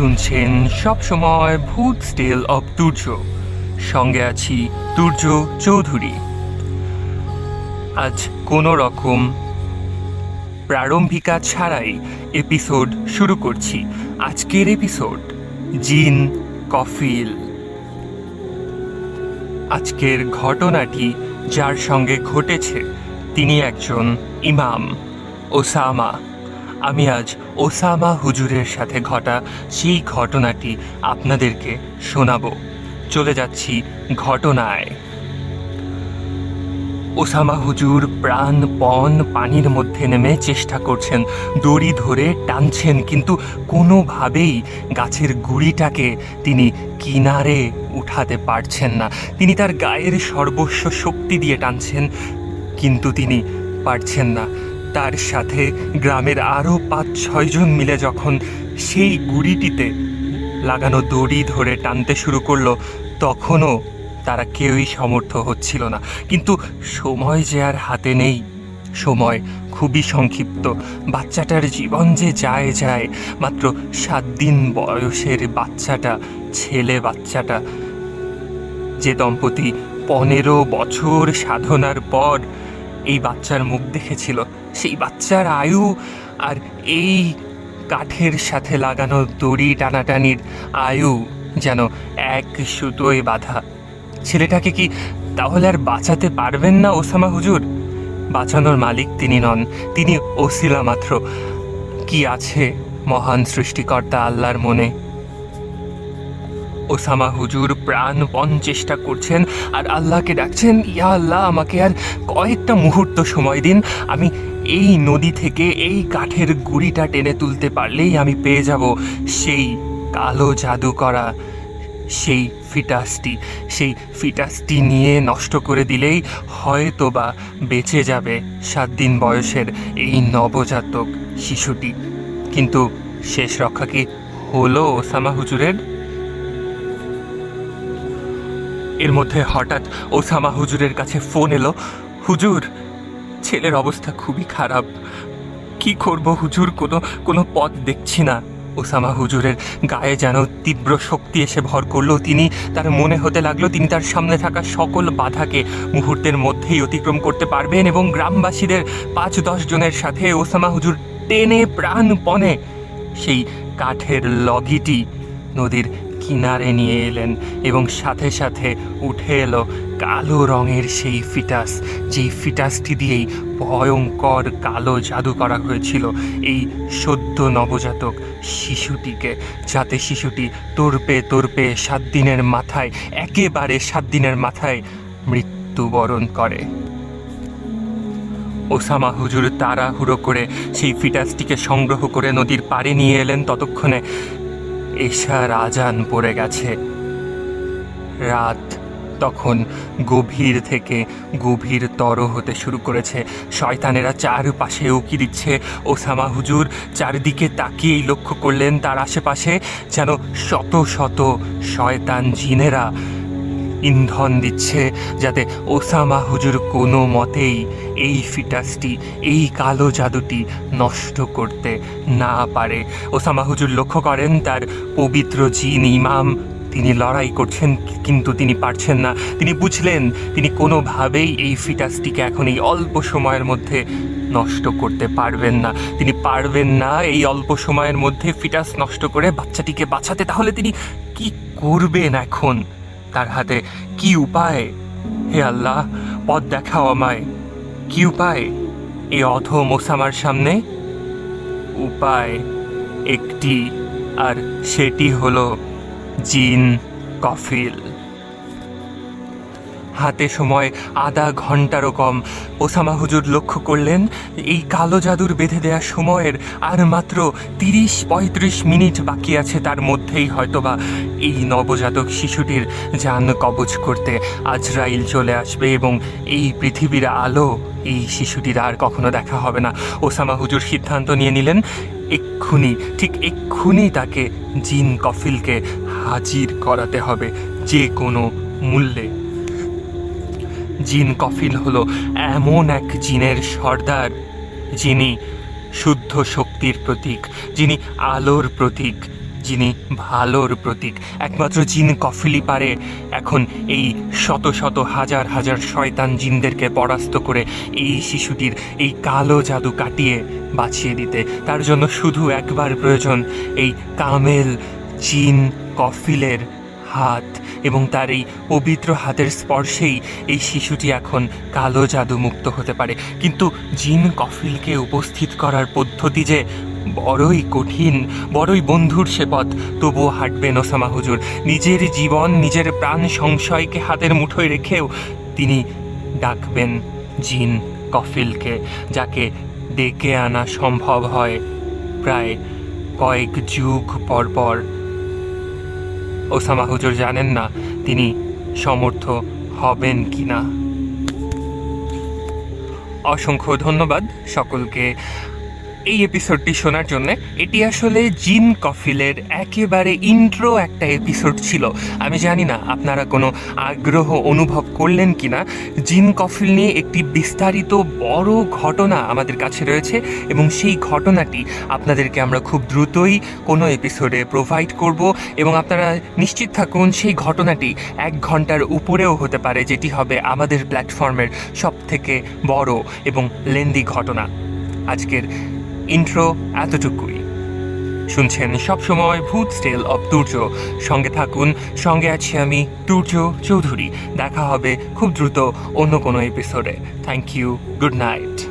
শুনছেন সবসময় ভূত স্টেল অব তুর্য সঙ্গে আছি দুর্য চৌধুরী। আজ কোনো রকম প্রারম্ভিকা ছাড়াই এপিসোড শুরু করছি। আজকের এপিসোড জিন কফিল। আজকের ঘটনাটি যার সঙ্গে ঘটেছে, তিনি একজন ইমাম, ওসামা। আমি আজ ওসামা হুজুরের সাথে ঘটা সেই ঘটনাটি আপনাদেরকে শোনাবো। চলে যাচ্ছি ঘটনায়। ওসামা হুজুর প্রাণপণ পানির মধ্যে নেমে চেষ্টা করছেন। দড়ি ধরে টানছেন, কিন্তু কোনোভাবেই গাছের গুড়িটাকে তিনি কিনারে উঠাতে পারছেন না। তিনি তার গায়ের সর্বস্ব শক্তি দিয়ে টানছেন, কিন্তু তিনি পারছেন না। তার সাথে গ্রামের আরও পাঁচ ছয়জন মিলে যখন সেই গুড়িটিতে লাগানো দড়ি ধরে টানতে শুরু করল, তখনও তারা কেউই সমর্থ হচ্ছিল না। কিন্তু সময় যে আর হাতে নেই, সময় খুবই সংক্ষিপ্ত। বাচ্চাটার জীবন যে যায় যায়, মাত্র সাত দিন বয়সের বাচ্চাটা, ছেলে বাচ্চাটা, যে দম্পতি পনেরো বছর সাধনার পর এই বাচ্চার মুখ দেখেছিল। সেই বাচ্চার আয়ু আর এই কাঠের সাথে লাগানো দড়ি টানাটানির আয়ু যেন এক সুতোয় বাঁধা। ছেলেটাকে কি তাহলে আর বাঁচাতে পারবেন না ওসামা হুজুর? বাঁচানোর মালিক তিনি নন, তিনি ওসিলা মাত্র। কি আছে মহান সৃষ্টিকর্তা আল্লাহর মনে? ওসামা হুজুর প্রাণপণ চেষ্টা করছেন আর আল্লাহকে ডাকছেন, ইয়া আল্লাহ, আমাকে আর কয়েকটা মুহূর্ত সময় দিন। আমি এই নদী থেকে এই কাঠের গুড়িটা টেনে তুলতে পারলেই আমি পেয়ে যাব। সেই কালো জাদু করা সেই ফিটাসটি সেই ফিটাসটি নিয়ে নষ্ট করে দিলেই হয়তো বা বেঁচে যাবে সাত দিন বয়সের এই নবজাতক শিশুটি। কিন্তু শেষ রক্ষা কি হলো ওসামা হুজুরের? এর মধ্যে হঠাৎ ওসামা হুজুরের কাছে ফোন এলো। হুজুর, ছেলের অবস্থা খুবই খারাপ। কি করব হুজুর? কোনো কোনো পথ দেখছি না। ওসামা হুজুরের গায়ে যেন তীব্র শক্তি এসে ভর করল। তিনি তার মনে হতে লাগল, তিনি তার সামনে থাকা সকল বাধাকে মুহূর্তের মধ্যেই অতিক্রম করতে পারবেন এবং গ্রামবাসীদের পাঁচ, দশ জনের সাথে ওসামা হুজুর টেনে প্রাণপণে সেই কাঠের লগিটি নদীর কিনারে নিয়ে এলেন এবং সাথে সাথে উঠে এলো কালো রঙের সেই ফিটাস, যেই ফিটাসটি দিয়েই ভয়ঙ্কর কালো জাদু করা হয়েছিল এই সদ্য নবজাতক শিশুটিকে, যাতে শিশুটি তোরপে তোরপে সাত দিনের মাথায়, একেবারে সাত দিনের মাথায় মৃত্যুবরণ করে। ওসামা হুজুর তাড়াহুড়ো করে সেই ফিটাসটিকে সংগ্রহ করে নদীর পাড়ে নিয়ে এলেন। ততক্ষণে এশার আজান পড়ে গেছে। রাত তখন গভীর থেকে গভীরতর হতে শুরু করেছে। শয়তানেরা চারপাশে উকি দিচ্ছে। ওসামা হুজুর চারিদিকে তাকিয়েই লক্ষ্য করলেন তার আশেপাশে, যেন শত শত শয়তান জিনেরা ইন্ধন দিচ্ছে যাতে ওসামা হুজুর কোনো মতেই এই ফিটাসটি, এই কালো জাদুটি নষ্ট করতে না পারে। ওসামা হুজুর লক্ষ্য করেন, তার পবিত্র জিন ইমাম, তিনি লড়াই করছেন, কিন্তু তিনি পারছেন না। তিনি বুঝলেন, তিনি কোনোভাবেই এই ফিটাসটিকে এখন এই অল্প সময়ের মধ্যে নষ্ট করতে পারবেন না। তিনি পারবেন না এই অল্প সময়ের মধ্যে ফিটাস নষ্ট করে বাচ্চাটিকে বাঁচাতে। তাহলে তিনি কি করবেন এখন? তার হাতে কি উপায়? হে আল্লাহ, পথ দেখাও আমায়। কি উপায়? এ অধ মোসামার সামনে? উপায় একটি, আর সেটি হলো জিন, কফিল। হাতে সময়, আধা ঘন্টারও কম। ওসামা হুজুর লক্ষ্য করলেন, এই কালো জাদুর বেঁধে দেওয়া সময়ের আর মাত্র তিরিশ পঁয়ত্রিশ মিনিট বাকি আছে তার মধ্যেই হয়তোবা। এই নবজাতক শিশুটির যান কবচ করতে আজরাইল চলে আসবে এবং এই পৃথিবীর আলো এই শিশুটির আর কখনো দেখা হবে না। ওসামা হুজুর সিদ্ধান্ত নিয়ে নিলেন, এক্ষুনি, ঠিক এক্ষুনি তাকে জিন কফিলকে হাজির করাতে হবে, যে কোনো মূল্যে। জিন কফিল হলো এমন এক জিনের সর্দার, যিনি শুদ্ধ শক্তির প্রতীক, যিনি আলোর প্রতীক, যিনি ভালোর প্রতীক। একমাত্র জিন কফিলি পারে। এখন এই শত শত হাজার হাজার শয়তান জিনদেরকে পরাস্ত করে এই শিশুটির এই কালো জাদু কাটিয়ে বাঁচিয়ে দিতে। তার জন্য শুধু একবার প্রয়োজন, এই কামেল জিন কফিলের হাত। এবং তার এই পবিত্র হাতের স্পর্শেই এই শিশুটি এখন কালো জাদু মুক্ত হতে পারে। কিন্তু জিন কফিলকে উপস্থিত করার পদ্ধতি যে বড়ই কঠিন, বড়ই বন্ধুর সে পথ, তবুও হাঁটবেন ওসামা হুজুর। নিজের জীবন, নিজের প্রাণ সংশয়কে হাতের মুঠোয় রেখেও তিনি ডাকবেন জিন কফিলকে, যাকে ডেকে আনা সম্ভব হয় প্রায় কয়েক যুগ পর পর ওসামা হুজুর জানেন না তিনি সমর্থ হবেন কি না। অসংখ্য ধন্যবাদ সকলকে। এই এপিসোডটি শোনার জন্য, এটি আসলে জিন কফিলের একেবারে ইন্ট্রো একটা এপিসোড ছিল। আমি জানি না আপনারা কোনো আগ্রহ অনুভব করলেন কি না জিন কফিল নিয়ে একটি বিস্তারিত বড় ঘটনা আমাদের কাছে রয়েছে এবং সেই ঘটনাটি আপনাদেরকে আমরা খুব দ্রুতই কোনো এপিসোডে প্রোভাইড করব এবং আপনারা নিশ্চিত থাকুন সেই ঘটনাটি এক ঘণ্টার উপরেও হতে পারে, যেটি হবে আমাদের প্ল্যাটফর্মের সব থেকে বড় এবং লেন্দি ঘটনা। আজকের ইন্ট্রো এতটুকুই। শুনছেন সবসময় ভূত স্টেল অব দুর্য সঙ্গে থাকুন, সঙ্গে আছি আমি দুর্য চৌধুরী। দেখা হবে খুব দ্রুত অন্য কোনো এপিসোডে থ্যাংক ইউ গুড নাইট